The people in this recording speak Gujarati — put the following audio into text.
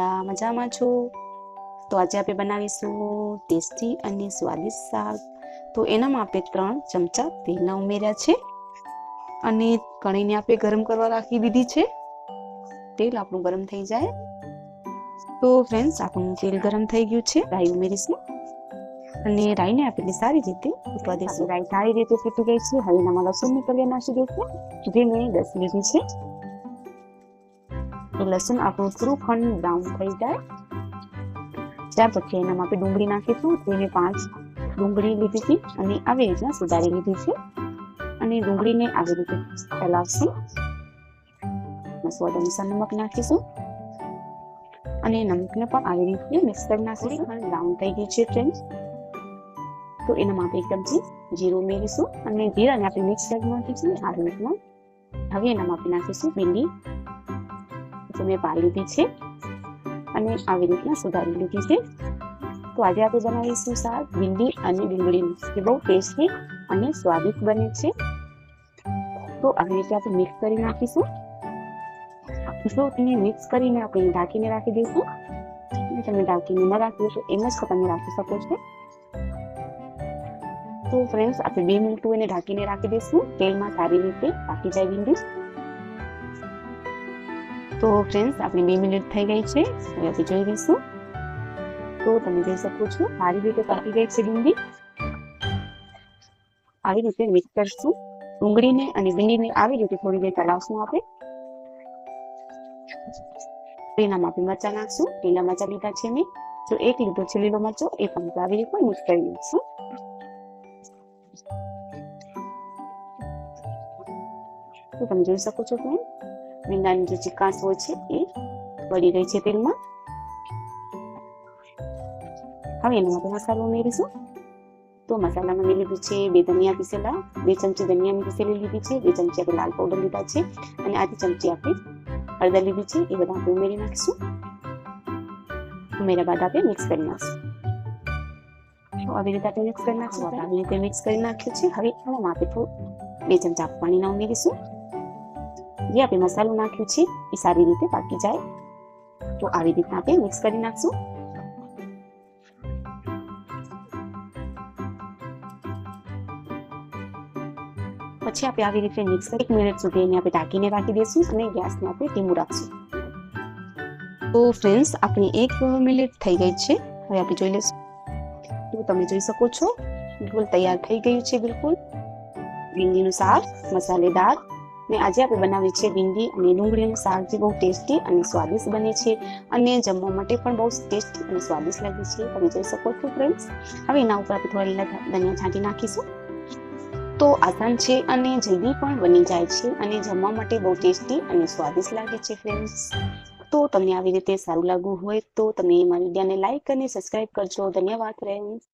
બધા મજામાં છો? તો આજે આપણે બનાવીશું ટેસ્ટી અને સ્વાદિષ્ટ શાક. તો એનામાં આપણે ત્રણ ચમચા તેલના ઉમેર્યા છે અને કણીને આપણે ગરમ કરવા રાખી દીધી છે. તેલ આપણું ગરમ થઈ જાય. તો ફ્રેન્ડ્સ આપણું તેલ ગરમ થઈ ગયું છે. રાઈ ઉમેરીશું અને રાઈને આપણે સારી રીતે ફૂટવા દઈશું રાઈ સારી રીતે ફૂટી ગઈ છે. હવે એનામાં લસણની કલિયા નાખી દઈશું. જે મેં દસ મિનિટ છે. તો લસણ, આપણું થોડું ખંડ બ્રાઉન થઈ જાય. ત્યાર પછી એનામાં આપણે ડુંગળી નાખીશું. તેને પાંચ ડુંગળી લીધી હતી અને આવી રીતના સુધારી લીધી છે. અને ડુંગળીને આવી રીતે ફેલાવશું. સ્વાદ અનુસાર નમક નાખીશું. અને નમકને પણ આવી રીતે મિક્સ કરી નાખીશું. બ્રાઉન થઈ ગઈ છે ફ્રેન્ડ તો એનામાં આપણે એક ચમચી જીરું મેળવીશું અને જીરાને આપણે મિક્સ કરી નાખીશું. આ રીતના. હવે એનામાં આપણે નાખીશું ભીંડી. મેં પા લીધી છે અને આવી રીતના સુધારી લીધી છે. તો આજે આપણે બનાવીશું શાક ભીંડી અને ડુંગળીનું. જે બહુ ટેસ્ટી અને સ્વાદિષ્ટ બને છે. તો આવી રીતે આપણે મિક્સ કરી નાખીશું. જો તેને મિક્સ કરીને આપણે ઢાંકીને રાખી દઈશું. તમે ઢાંકીને ન રાખી તો એમ જ તમે રાખી શકો છો. તો ફ્રેન્ડ્સ આપણે બે મિનિટ એને ઢાંકીને રાખી દઈશું. તેલમાં સારી રીતે પાકી જાય ભીંડી. તો ફ્રેન્ડ્સ આપણી બે મિનિટ થઈ ગઈ છે. હવે જોઈ લઈશું. તો તમે જોઈ શકો છો સારી રીતે પાકી ગઈ છે ડુંગળી. આવી રીતે મિક્સ કરશું. ડુંગળીને અને ભીંડીને આવી રીતે થોડી દેર ચલાવશું આપણે. એનામાં આપણે મરચા નાખશું. લીલા મરચા લીધા છે મેં. જો એક લીધો છે લીલો મરચો, એ પણ આવી રીતે મિક્સ કરી દઈશું તો તમે જોઈ શકો છો ફ્રેન્ડ ભીંડાની જે ચિકાસ હોય છે એ બળી રહી છે તેલમાં. હવે એના આપણે મસાલો ઉમેરીશું. તો મસાલામાં મેં લીધું છે બે ધનિયા પીસેલા બે ચમચી ધનિયાની પીસેલી લીધી છે બે ચમચી આપણે લાલ પાવડર લીધા છે અને આધી ચમચી આપણે હળદર લીધી છે. એ બધા આપણે ઉમેરી નાખીશું. ઉમેર્યા બાદ આપણે મિક્સ કરી નાખીશું. તો આવી રીતે આપણે મિક્સ કરી નાખીશું. આવી રીતે મિક્સ કરી નાખ્યું છે. હવે આમાં આપણે બે ચમચા પાણીના ઉમેરીશું. જે આપણે મસાલો નાખ્યું છે, એ સારી રીતે પાકી જાય. તો આવી રીતના આપણે મિક્સ કરી નાખશું. પછી આપણે આવી રીતે મિક્સ કરી, એક મિનિટ સુધી એને આપણે ઢાંકીને રાખી દઈશું અને ગેસને આપણે ધીમું રાખશું. તો ફ્રેન્ડ્સ આપણી એક મિનિટ થઈ ગઈ છે. હવે આપણે જોઈ લઈશું. તો તમે જોઈ શકો છો, બિલકુલ તૈયાર થઈ ગયું છે, બિલકુલ. ભીંડીનું શાક મસાલેદાર. ને આજે આપણે બનાવી છે ભીંડી અને ડુંગળીનું શાક જે બહુ ટેસ્ટી અને સ્વાદિષ્ટ બને છે અને જમવા માટે પણ બહુ ટેસ્ટી અને સ્વાદિષ્ટ લાગે છે. તમે જોઈ શકો છો ફ્રેન્ડ્સ હવે એના ઉપર આપણે થોડા લીલા ધનિયા છાંટી નાખીશું. તો આસાન છે અને જલ્દી પણ બની જાય છે અને જમવા માટે બહુ ટેસ્ટી અને સ્વાદિષ્ટ લાગે છે ફ્રેન્ડ્સ તો તમને આવી રીતે સારું લાગવું હોય તો તમે મારી વિડીયોને લાઈક અને સબસ્ક્રાઇબ કરજો. ધન્યવાદ ફ્રેન્ડ્સ